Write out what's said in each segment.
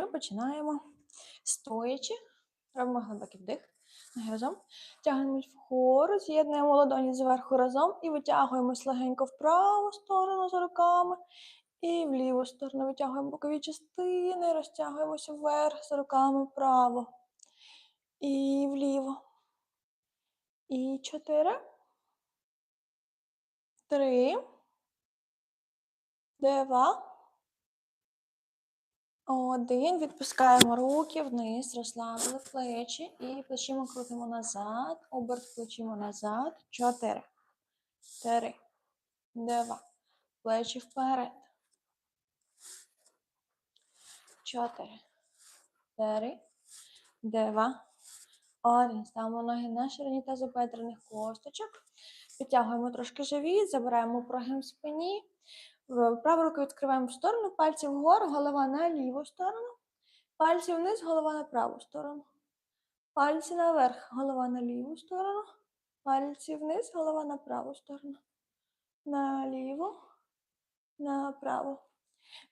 ми починаємо стоячи. Робимо глибокий вдих. Разом. Тягнемось вгору, з'єднуємо ладоні зверху разом і витягуємось легенько в праву сторону за руками. І в ліву сторону витягуємо бокові частини, розтягуємося вверх за руками вправо. І вліво. І чотири. Три. Два. Один. Відпускаємо руки вниз, розслабили плечі і плечима крутимо назад. Оберт плечима назад. Чотири. Три. Два. Плечі вперед. Чотири. Три. Два. Один. Ставимо ноги на ширині тазобедрених косточок. Підтягуємо трошки живіт, забираємо прогин в спині. Праву руку відкриваємо в сторону, пальці вгору, голова на ліву сторону. Пальці вниз, голова на праву сторону. Пальці наверх, голова на ліву сторону. Пальці вниз, голова на праву сторону. Наліво, направо.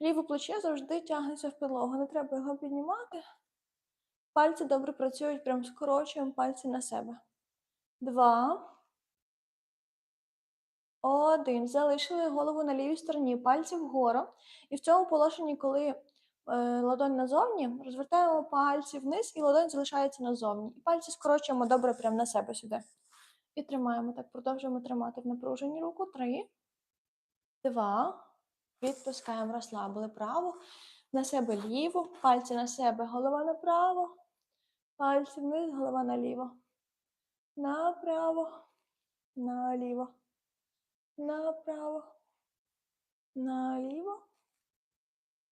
Ліве плече завжди тягнеться в підлогу. Не треба його піднімати. Пальці добре працюють, прям скорочуємо пальці на себе. Два. Один. Залишили голову на лівій стороні, пальці вгору. І в цьому положенні, коли е, ладонь назовні, розвертаємо пальці вниз, і ладонь залишається назовні. І пальці скорочуємо добре прямо на себе сюди. І тримаємо так, продовжуємо тримати в напруженні руку. Три, два. Відпускаємо, розслабили праву. На себе ліву, пальці на себе, голова направо. Пальці вниз, голова наліво. Направо, наліво. Направо. Наліво.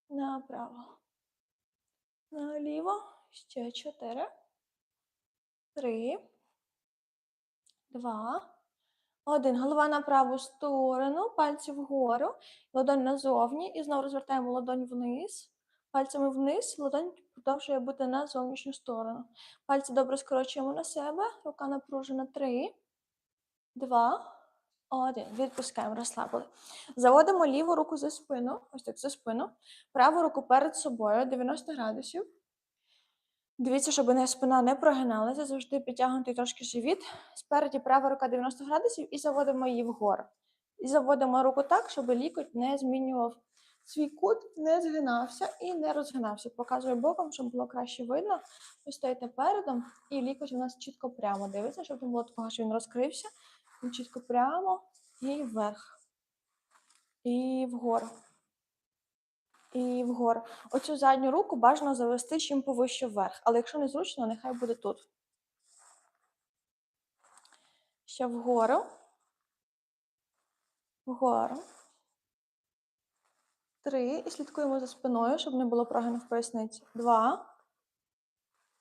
Направо. Наліво. Ще чотири. Три. Два. Один. Голова на праву сторону. Пальці вгору. Ладонь назовні. І знову розвертаємо ладонь вниз. Пальцями вниз. Ладонь продовжує бути на зовнішню сторону. Пальці добре скорочуємо на себе. Рука напружена. Три. Два. Один. Відпускаємо, розслабили. Заводимо ліву руку за спину, ось так за спину, праву руку перед собою 90 градусів. Дивіться, щоб не спина не прогиналася, завжди підтягнутий трошки живіт. Спереді права рука 90 градусів і заводимо її вгору. І заводимо руку так, щоб лікоть не змінював свій кут, не згинався і не розгинався. Показую боком, щоб було краще видно. Ви стоїте передом, і лікоть у нас чітко прямо дивиться, щоб не було такого, що він розкрився. Він чітко прямо і вверх. І вгору. І вгору. Оцю задню руку бажано завести чим повище вверх. Але якщо не зручно, нехай буде тут. Ще вгору. Вгору. Три. І слідкуємо за спиною, щоб не було прогину в поясниці. Два.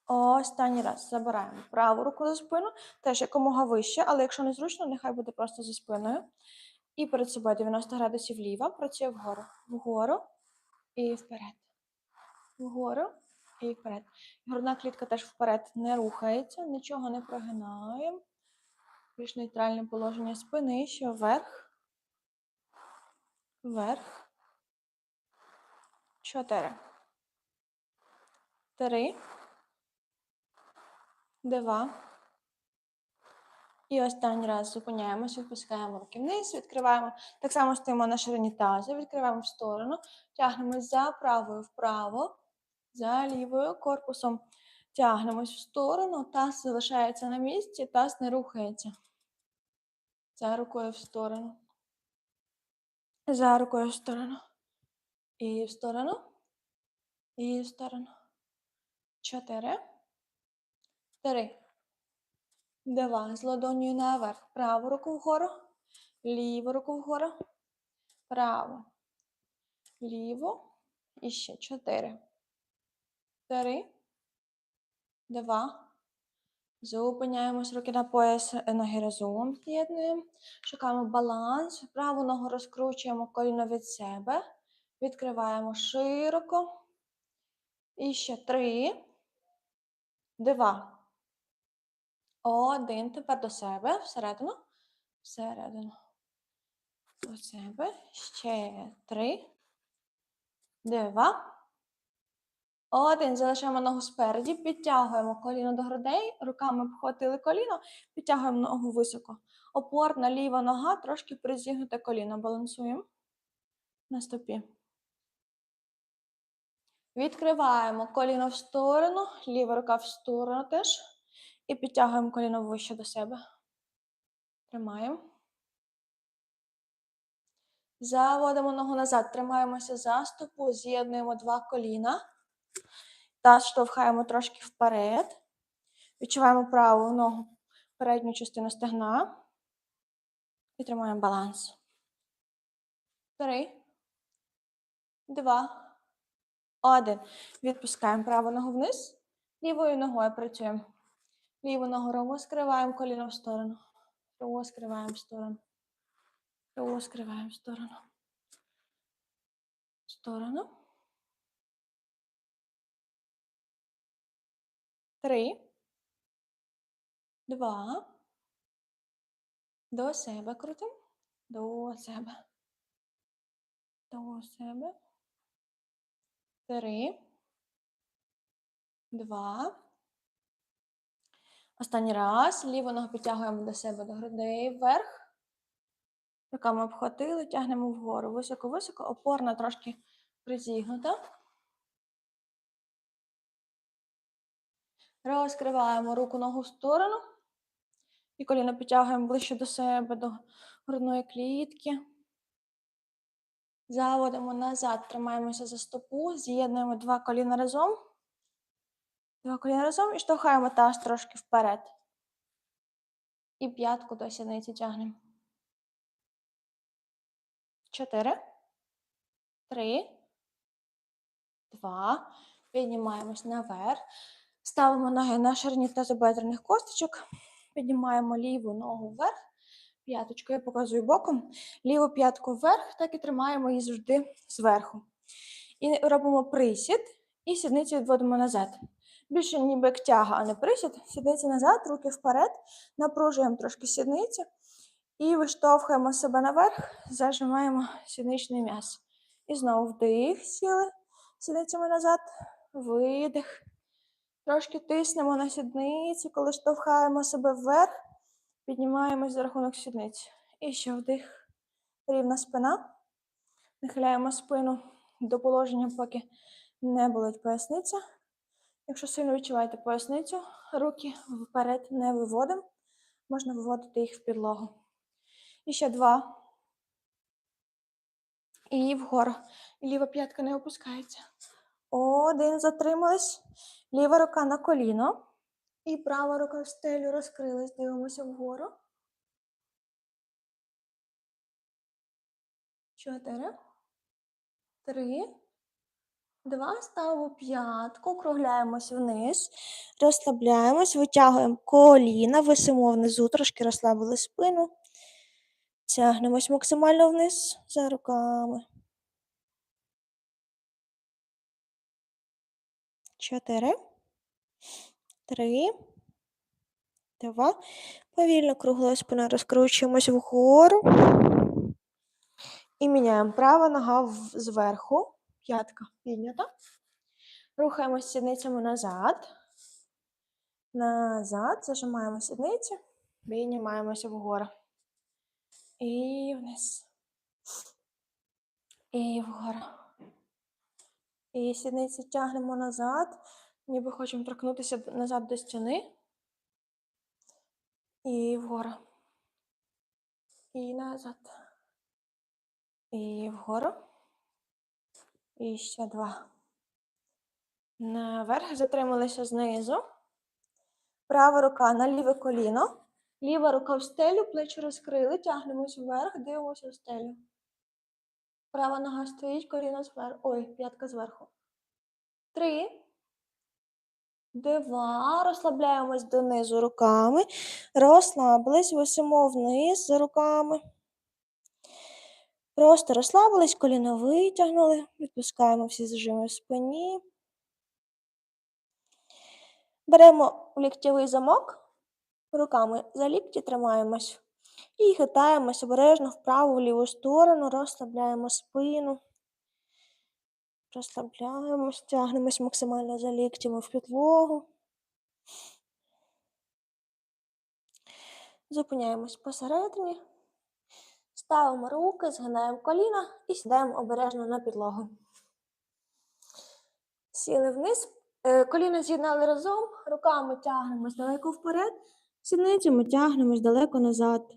Останній раз забираємо праву руку за спину, теж якомога вище, але якщо не зручно, нехай буде просто за спиною. І перед собою 90 градусів вліво, працює вгору. Вгору і вперед. Вгору і вперед. Грудна клітка теж вперед не рухається, нічого не прогинаємо. Більш нейтральне положення спини, ще вверх. Вверх. Чотири. Три два. І останній раз зупиняємося, відпускаємо руки вниз, відкриваємо. Так само стоїмо на ширині тазу, відкриваємо в сторону, тягнемось за правою вправо, за лівою корпусом. Тягнемось в сторону, таз залишається на місці, таз не рухається. За рукою в сторону. За рукою в сторону. І в сторону. І в сторону. Чотири. Три. Два. З ладонью наверх. Праву руку вгору. Ліву руку вгору. Право. Ліво. І ще чотири. Три. Два. Зупиняємось руки на пояс, е, ноги разом з'єднуємо. Шукаємо баланс. Праву ногу розкручуємо коліно від себе. Відкриваємо широко. І ще три. Два. Один. Тепер до себе. Всередину. Всередину. До себе. Ще три. Два. Один. Залишаємо ногу спереді, підтягуємо коліно до грудей, руками обхватили коліно, підтягуємо ногу високо. Опорна ліва нога, трошки призігнуте коліно. Балансуємо на стопі. Відкриваємо коліно в сторону, ліва рука в сторону теж. І підтягуємо коліно вище до себе. Тримаємо. Заводимо ногу назад, тримаємося за стопу, з'єднуємо два коліна. Та штовхаємо трошки вперед. Відчуваємо праву ногу, передню частину стегна. І тримаємо баланс. Три, два, один. Відпускаємо праву ногу вниз. Лівою ногою працюємо. Ліву ногу розкриваємо коліно в сторону. Розкриваємо в сторону. Розкриваємо в сторону. В сторону. Три. Два. До себе крутимо. До себе. До себе. Три. Два. Останній раз. Ліву ногу підтягуємо до себе до грудей вверх. Руками обхватили, тягнемо вгору. Високо-високо, опорна трошки призігнута. Розкриваємо руку ногу в сторону. І коліно підтягуємо ближче до себе, до грудної клітки. Заводимо назад, тримаємося за стопу, з'єднуємо два коліна разом. Два коліна разом і штовхаємо таз трошки вперед. І п'ятку до сідниці тягнемо. Чотири. Три. Два. Піднімаємось наверх. Ставимо ноги на ширині тазобедрених косточок. Піднімаємо ліву ногу вверх. П'яточку я показую боком. Ліву п'ятку вверх, так і тримаємо її завжди зверху. І робимо присід, і сідницю відводимо назад. Більше ніби як тяга, а не присід. Сідниці назад, руки вперед. Напружуємо трошки сідницю. І виштовхуємо себе наверх, зажимаємо сідничний м'яз. І знову вдих, сіли сідницями назад, видих. Трошки тиснемо на сідниці, коли штовхаємо себе вверх, піднімаємось за рахунок сідниць. І ще вдих. Рівна спина. Нахиляємо спину до положення, поки не болить поясниця. Якщо сильно відчуваєте поясницю, руки вперед не виводимо. Можна виводити їх в підлогу. І ще два. І вгору. І ліва п'ятка не опускається. Один. Затримались. Ліва рука на коліно. І права рука в стелю розкрилась. Дивимося вгору. Чотири. Три. Два. Ставимо п'ятку. Округляємось вниз. Розслабляємось. Витягуємо коліна. Висимо внизу. Трошки розслабили спину. Тягнемось максимально вниз за руками. Чотири. Три. Два. Повільно круглою спиною розкручуємось вгору. І міняємо права нога зверху. П'ятка піднята. Рухаємось сідницями назад. Назад. Зажимаємо сідниці. Піднімаємося вгору. І вниз. І вгору. І сідниці тягнемо назад, ніби хочемо торкнутися назад до стіни. І вгору. І назад. І вгору. І ще два. Наверх затрималися знизу. Права рука на ліве коліно. Ліва рука в стелю, плечі розкрили, тягнемось вверх, дивимося в стелю. Права нога стоїть, коліно зверху. Ой, п'ятка зверху. Три. Два. Розслабляємось донизу руками. Розслабились, висимо вниз за руками. Просто розслабились, коліно витягнули, відпускаємо всі зажими в спині. Беремо ліктєвий замок, руками за лікті тримаємось і хитаємось обережно вправо, в ліву сторону, розслабляємо спину. Розслабляємось, тягнемось максимально за ліктями в підлогу. Зупиняємось посередині, ставимо руки, згинаємо коліна і сідаємо обережно на підлогу. Сіли вниз, е, коліна з'єднали разом, руками тягнемось далеко вперед, сідницями тягнемось далеко назад.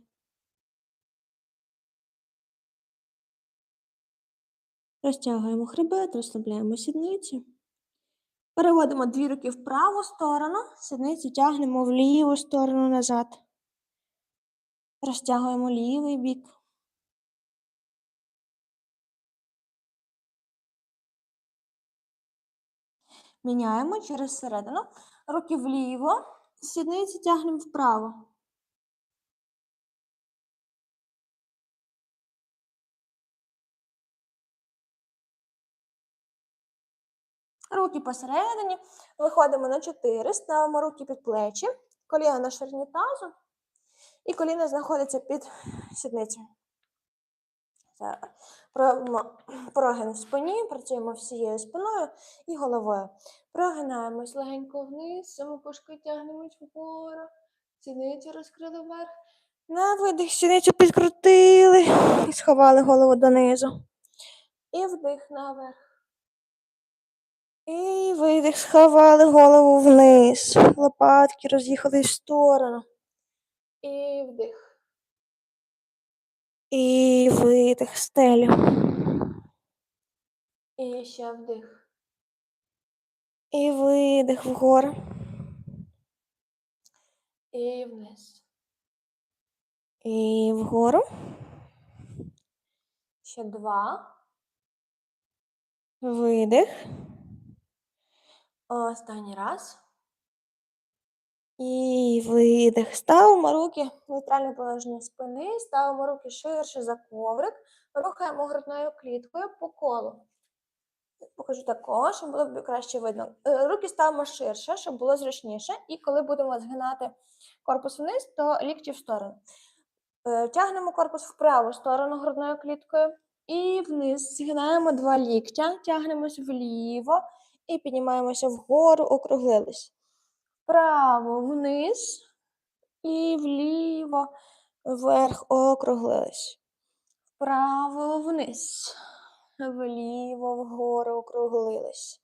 Розтягуємо хребет, розслабляємо сідниці. Переводимо дві руки в праву сторону, сідниці тягнемо в ліву сторону назад. Розтягуємо лівий бік. Міняємо через середину. Руки вліво, сідниці тягнемо вправо. Руки посередині. Виходимо на 4, ставимо руки під плечі, коліна на ширині тазу. І коліна знаходиться під сідницею. Це прогин в спині, працюємо всією спиною і головою. Прогинаємось легенько вниз, самопушки тягнемось вгору, сідницю розкрили вверх. На видих сідницю підкрутили і сховали голову донизу. І вдих наверх. І видих, сховали голову вниз. Лопатки роз'їхали в сторону. І вдих. І видих стелю. І ще вдих. І видих вгору. І вниз. І вгору. Ще два. Видих. Останній раз. І видих. Ставимо руки в нейтральне положення спини, ставимо руки ширше за коврик, рухаємо грудною кліткою по колу. Покажу такого, щоб було краще видно. Е, Руки ставимо ширше, щоб було зручніше. І коли будемо згинати корпус вниз, то лікті в сторону. Е, Тягнемо корпус в праву сторону грудною кліткою і вниз. Згинаємо два ліктя, тягнемось вліво і піднімаємося вгору, округлились вправо вниз і вліво вверх округлились. Вправо вниз, вліво вгору округлились.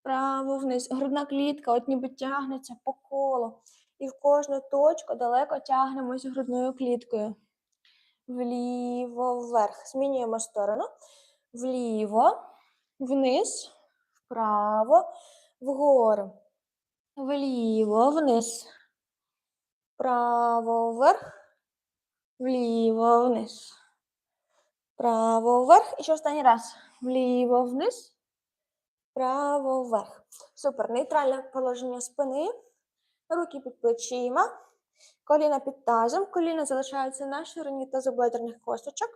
Вправо вниз. Грудна клітка, от ніби тягнеться по колу. І в кожну точку далеко тягнемось грудною кліткою. Вліво вверх. Змінюємо сторону. Вліво, вниз, вправо, вгору вліво, вниз, вправо, вверх, вліво, вниз, вправо, вверх. І ще останній раз. Вліво, вниз, вправо, вверх. Супер. Нейтральне положення спини. Руки під плечима, коліна під тазом, коліна залишаються на ширині тазобедрених косточок.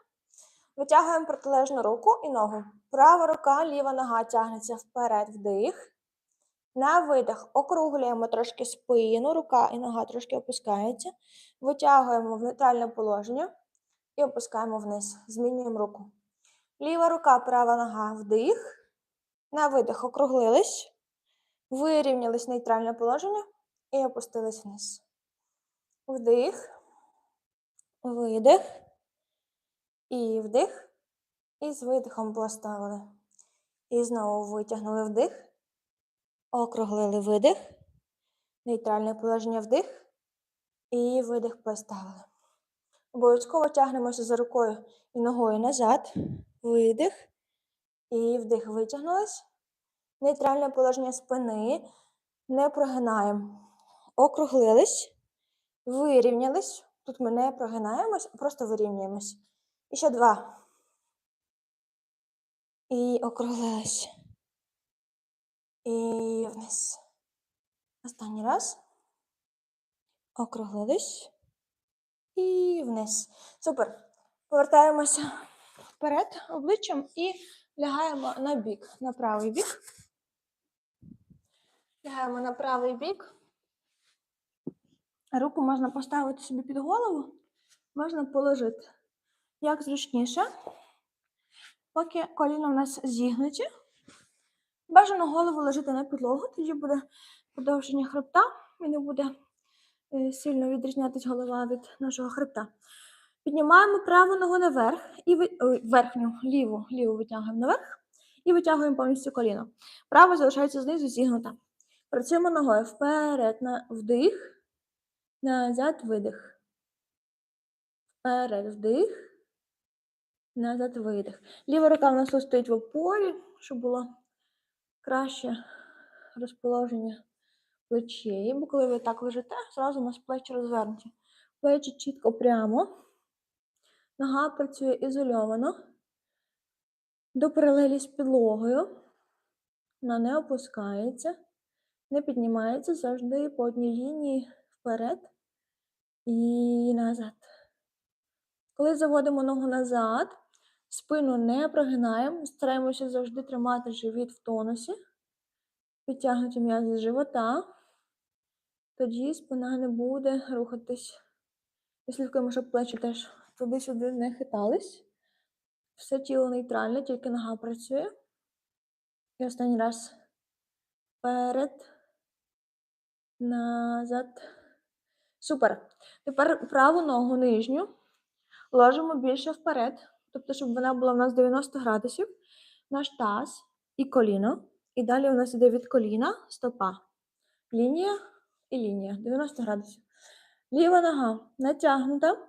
Витягуємо протилежну руку і ногу. Права рука, ліва нога тягнеться вперед, вдих. На видих округлюємо трошки спину, рука і нога трошки опускається. Витягуємо в нейтральне положення і опускаємо вниз. Змінюємо руку. Ліва рука, права нога, вдих. На видих округлились. Вирівнялись нейтральне положення і опустились вниз. Вдих, видих. І вдих. І з видихом поставили. І знову витягнули вдих. Округлили видих, нейтральне положення вдих і видих поставили. Обов'язково тягнемося за рукою і ногою назад, видих і вдих витягнулись. Нейтральне положення спини. Не прогинаємо. Округлились, вирівнялись. Тут ми не прогинаємось, а просто вирівнюємось. І ще два. І округлились. І вниз. Останній раз. Округлились. І вниз. Супер. Повертаємося вперед обличчям і лягаємо на бік, на правий бік. Лягаємо на правий бік. Руку можна поставити собі під голову, можна положити. Як зручніше. Поки коліна у нас зігнуті, Бажано голову лежати на підлогу, тоді буде продовження хребта і не буде е, сильно відрізнятись голова від нашого хребта. Піднімаємо праву ногу наверх і верхню, ліву, ліву витягуємо наверх і витягуємо повністю коліно. Права залишається знизу зігнута. Працюємо ногою вперед, на вдих, назад, видих. Вперед, вдих, назад, видих. Ліва рука в нас стоїть в опорі, щоб було краще розположення плечей. Бо коли ви так лежите, зразу у нас плечі розвернуті. Плечі чітко прямо. Нога працює ізольовано. До паралелі з підлогою. Вона не опускається, не піднімається завжди по одній лінії вперед і назад. Коли заводимо ногу назад, спину не прогинаємо, стараємося завжди тримати живіт в тонусі, підтягнуті м'язи з живота. Тоді спина не буде рухатись. І слідкуємо, щоб плечі теж туди-сюди не хитались. Все тіло нейтральне, тільки нога працює. І останній раз вперед, назад. Супер. Тепер праву ногу нижню ложимо більше вперед, тобто, щоб вона була в нас 90 градусів, наш таз і коліно. І далі у нас іде від коліна стопа. Лінія і лінія. 90 градусів. Ліва нога натягнута.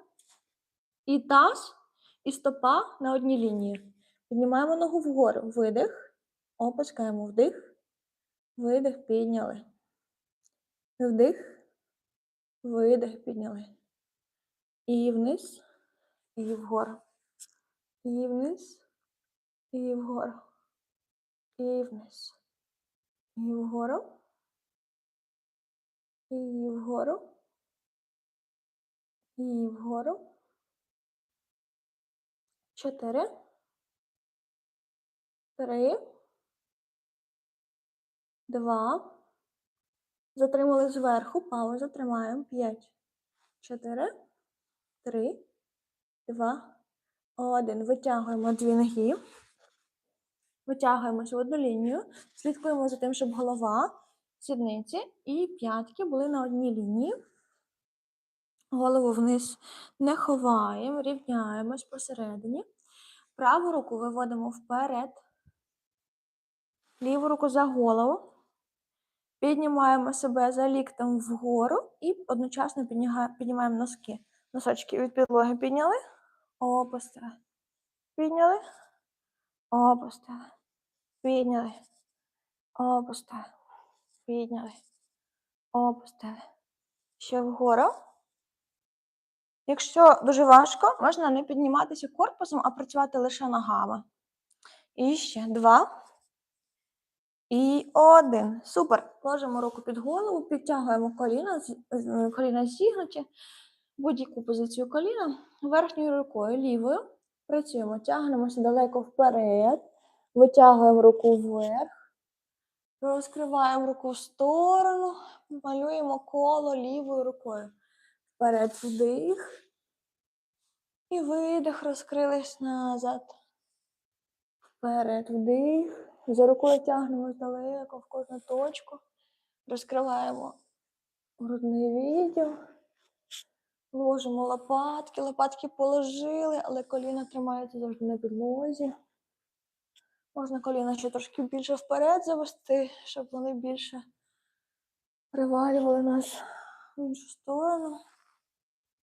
І таз, і стопа на одній лінії. Піднімаємо ногу вгору. Видих. Опускаємо вдих. Видих, підняли. Вдих. Видих, підняли. І вниз, і вгору. І вниз, і вгору. І вниз. І вгору. І вгору. І вгору. Чотири. Три. Два. Затримали зверху. Пауза. Тримаємо. П'ять. Чотири. Три. Два. Один. Витягуємо дві ноги. Витягуємося в одну лінію. Слідкуємо за тим, щоб голова, сідниці і п'ятки були на одній лінії. Голову вниз не ховаємо, рівняємось посередині. Праву руку виводимо вперед. Ліву руку за голову. Піднімаємо себе за ліктем вгору і одночасно піднімаємо носки. Носочки від підлоги підняли, опустили. Підняли, опустили. Підняли, опустили. Підняли, опустили. Ще вгору. Якщо дуже важко, можна не підніматися корпусом, а працювати лише ногами. І ще два. І один. Супер. Ложимо руку під голову, підтягуємо коліна, коліна зігнуті, будь-яку позицію коліна. Верхньою рукою, лівою. Працюємо, тягнемося далеко вперед, витягуємо руку вверх, розкриваємо руку в сторону, малюємо коло лівою рукою. Вперед вдих. І видих, розкрились назад. Вперед вдих. За рукою тягнемо далеко в кожну точку. Розкриваємо грудний відділ. Ложимо лопатки. Лопатки положили, але коліна тримаються завжди на підлозі. Можна коліна ще трошки більше вперед завести, щоб вони більше привалювали нас в іншу сторону.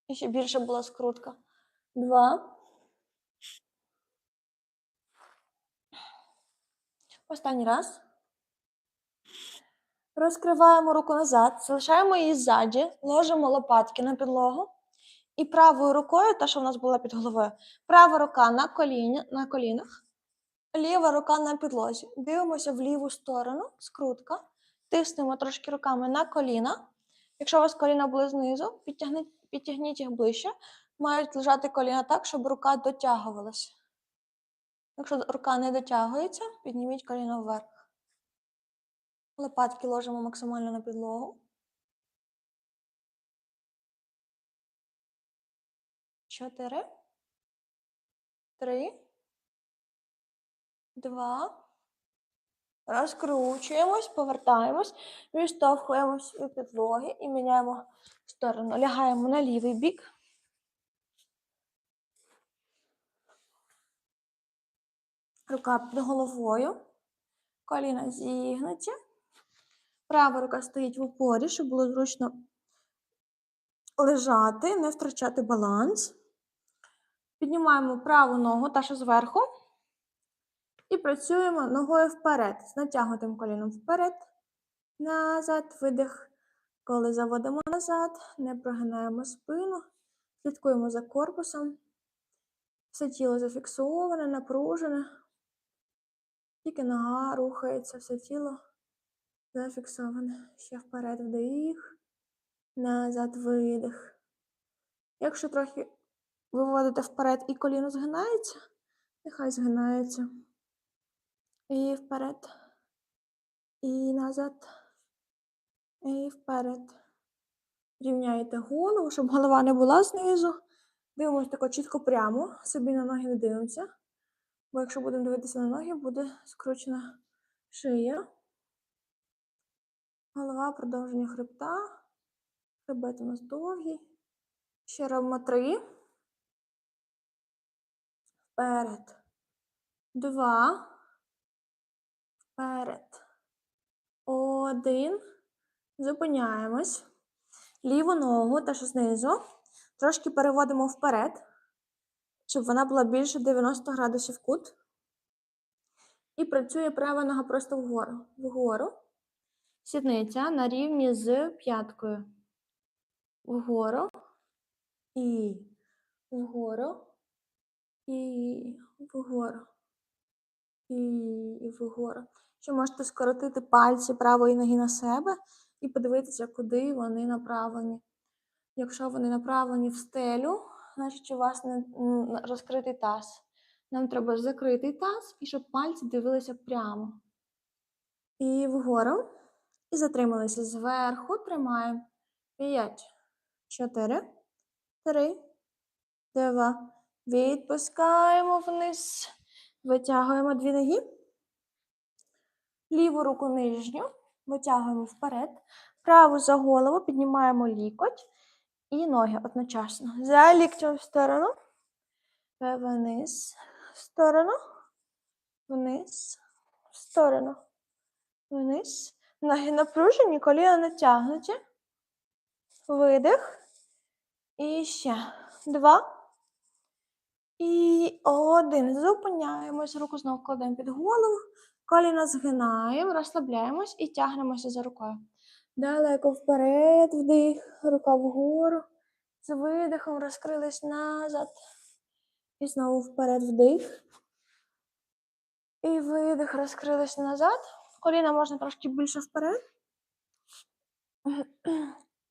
І ще більше була скрутка. Два. Останній раз. Розкриваємо руку назад, залишаємо її ззаді, ложимо лопатки на підлогу. І правою рукою, та, що в нас була під головою, права рука на, коліні, на колінах, ліва рука на підлозі. Дивимося в ліву сторону, скрутка. Тиснемо трошки руками на коліна. Якщо у вас коліна були знизу, підтягніть, підтягніть їх ближче. Мають лежати коліна так, щоб рука дотягувалася. Якщо рука не дотягується, підніміть коліно вверх. Лопатки ложимо максимально на підлогу. Чотири. Три. Два. Розкручуємось, повертаємось, відштовхуємось від підлоги і міняємо сторону. Лягаємо на лівий бік. Рука під головою, коліна зігнуті. Права рука стоїть в опорі, щоб було зручно лежати, не втрачати баланс. Піднімаємо праву ногу, та що зверху. І працюємо ногою вперед. З натягнутим коліном вперед. Назад, видих. Коли заводимо назад, не прогинаємо спину. Слідкуємо за корпусом. Все тіло зафіксоване, напружене. Тільки нога рухається, все тіло зафіксоване. Ще вперед вдих, назад видих. Якщо трохи виводите вперед і коліно згинається, нехай згинається. І вперед. І назад. І вперед. Рівняєте голову, щоб голова не була знизу. Дивимося тако чітко прямо. Собі на ноги не дивимося. Бо якщо будемо дивитися на ноги, буде скручена шия. Голова продовження хребта. Хребет у нас довгий. Ще робимо три. Вперед. Два. Вперед. Один. Зупиняємось. Ліву ногу, та що знизу, трошки переводимо вперед, щоб вона була більше 90 градусів кут. І працює права нога просто вгору. Вгору. Сідниця на рівні з п'яткою. Вгору. І вгору. І вгору. І вгору. Ще можете скоротити пальці правої ноги на себе і подивитися, куди вони направлені. Якщо вони направлені в стелю, значить у вас не розкритий таз. Нам треба закритий таз і щоб пальці дивилися прямо. І вгору. І затрималися зверху. Тримаємо. 5, 4, 3, 2. Відпускаємо вниз. Витягуємо дві ноги. Ліву руку нижню. Витягуємо вперед. Праву за голову, піднімаємо лікоть і ноги одночасно. За ліктем в сторону. Вниз. В сторону. Вниз. В сторону. Вниз. Ноги напружені, коліна натягнуті. Видих. І ще. Два. І один. Зупиняємось. Руку знову кладемо під голову. Коліна згинаємо, розслабляємось і тягнемося за рукою. Далеко вперед, вдих, рука вгору. З видихом розкрились назад. І знову вперед вдих. І видих, розкрились назад. Коліна можна трошки більше вперед.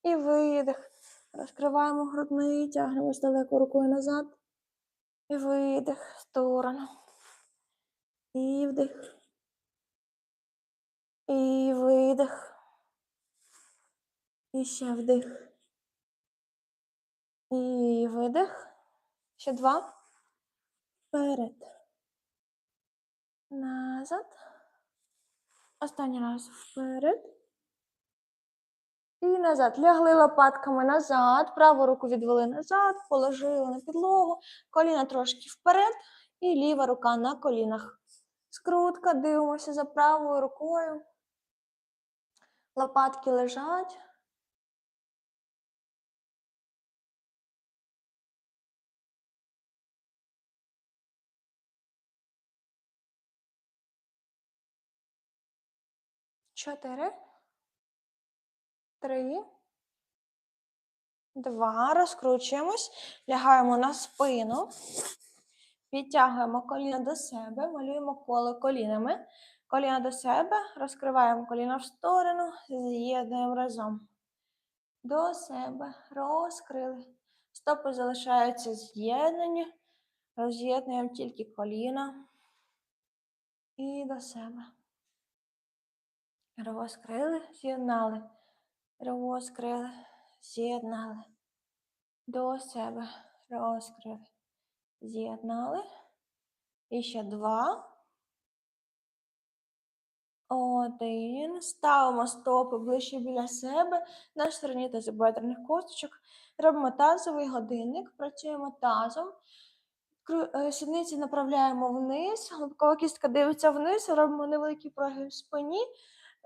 І видих. Розкриваємо грудний, тягнемось далеко рукою назад. І видих в сторону. І вдих. І видих. І ще вдих. І видих. Ще два. Вперед. Назад. Останній раз вперед. І назад. Лягли лопатками назад. Праву руку відвели назад, положили на підлогу. Коліна трошки вперед. І ліва рука на колінах. Скрутка, дивимося за правою рукою. Лопатки лежать. Чотири. Три. Два. Розкручуємось. Лягаємо на спину. Підтягуємо коліна до себе, малюємо коло колінами. Коліна до себе, розкриваємо коліна в сторону, з'єднуємо разом. До себе, розкрили. Стопи залишаються з'єднані. Роз'єднуємо тільки коліна. І до себе. Розкрили, з'єднали. Розкрили, з'єднали. До себе. Розкрили. З'єднали. І ще два. Один. Ставимо стопи ближче біля себе на стороні тазобедрених косточок. Робимо тазовий годинник, працюємо тазом. Е, Сідниці направляємо вниз, глибкова кістка дивиться вниз, робимо невеликий прогиб в спині,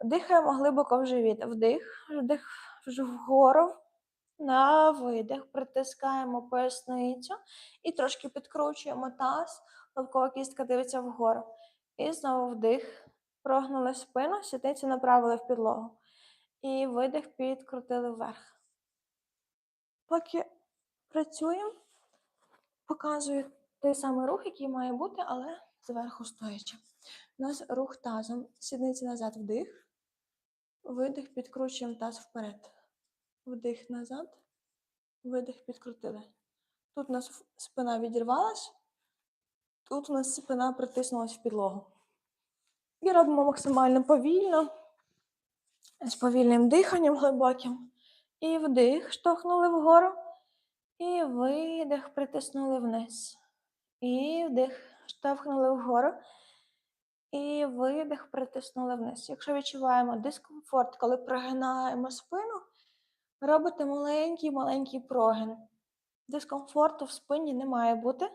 дихаємо глибоко в живіт. Вдих, вдих вгору, на видих, притискаємо поясницю і трошки підкручуємо таз, глибкова кістка дивиться вгору. І знову вдих, прогнули спину, сідниці направили в підлогу. І видих, підкрутили вверх. Поки працюємо, показую той самий рух, який має бути, але зверху стоячи. У нас рух тазом. Сідниці назад вдих. Видих, підкручуємо таз вперед. Вдих назад. Видих, підкрутили. Тут у нас спина відірвалась. Тут у нас спина притиснулась в підлогу. І робимо максимально повільно, з повільним диханням глибоким. І вдих, штовхнули вгору. І видих, притиснули вниз. І вдих, штовхнули вгору. І видих, притиснули вниз. Якщо відчуваємо дискомфорт, коли прогинаємо спину, робите маленький-маленький прогин. Дискомфорту в спині не має бути.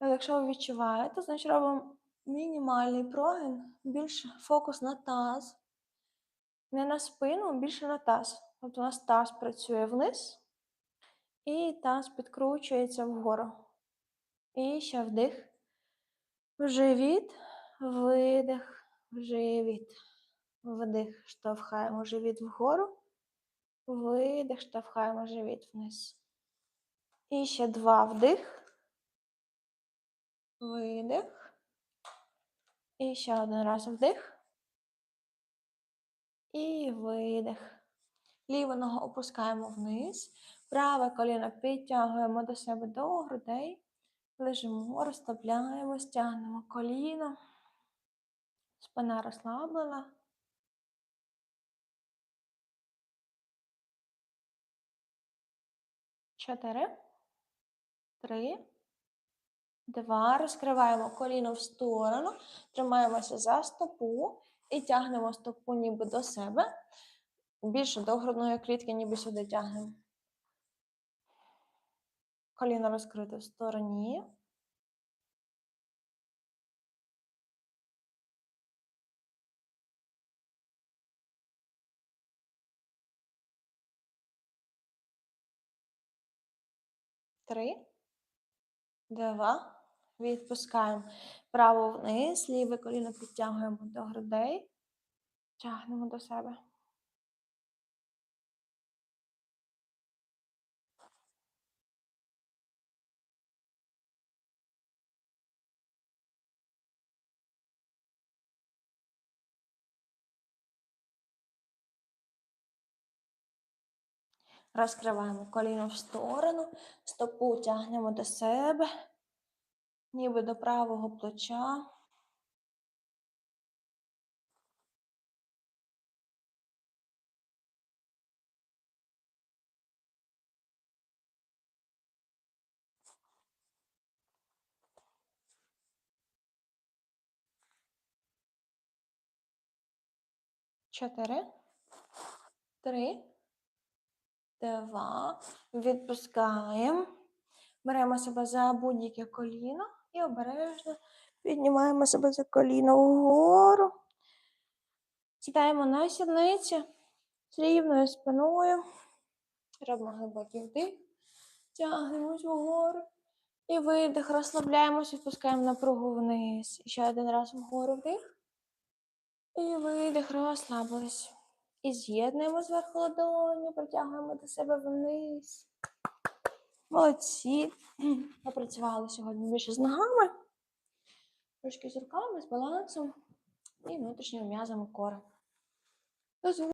Але якщо ви відчуваєте, значить робимо мінімальний прогин, більше фокус на таз. Не на спину, більше на таз. Тобто у нас таз працює вниз, і таз підкручується вгору. І ще вдих. В живіт, видих, живіт. Вдих, штовхаємо живіт вгору. Видих, штовхаємо живіт вниз. І ще два вдих. Видих. І ще один раз вдих. І видих. Ліву ногу опускаємо вниз. Праве коліно підтягуємо до себе до грудей. Лежимо, розслабляємо, стягнемо коліно. Спина розслаблена. Чотири. Три. Два. Розкриваємо коліно в сторону. Тримаємося за стопу і тягнемо стопу ніби до себе. Більше до грудної клітки, ніби сюди тягнемо. Коліно розкрите в стороні. Три. Два. Відпускаємо право вниз, ліве коліно підтягуємо до грудей. Тягнемо до себе. Розкриваємо коліно в сторону, стопу тягнемо до себе, ніби до правого плеча. Чотири. Три. Два. Відпускаємо. Беремо себе за будь-яке коліно і обережно піднімаємо себе за коліно вгору. Сідаємо на сідниці з рівною спиною. Робимо глибокий вдих. Тягнемось вгору. І видих. Розслабляємось, відпускаємо напругу вниз. І ще один раз вгору вдих. І видих, розслабились. І з'єднуємо зверху ладоню, притягуємо до себе вниз. Молодці. Попрацювали сьогодні більше з ногами, трошки з руками, з балансом і внутрішніми м'язами зустрічі.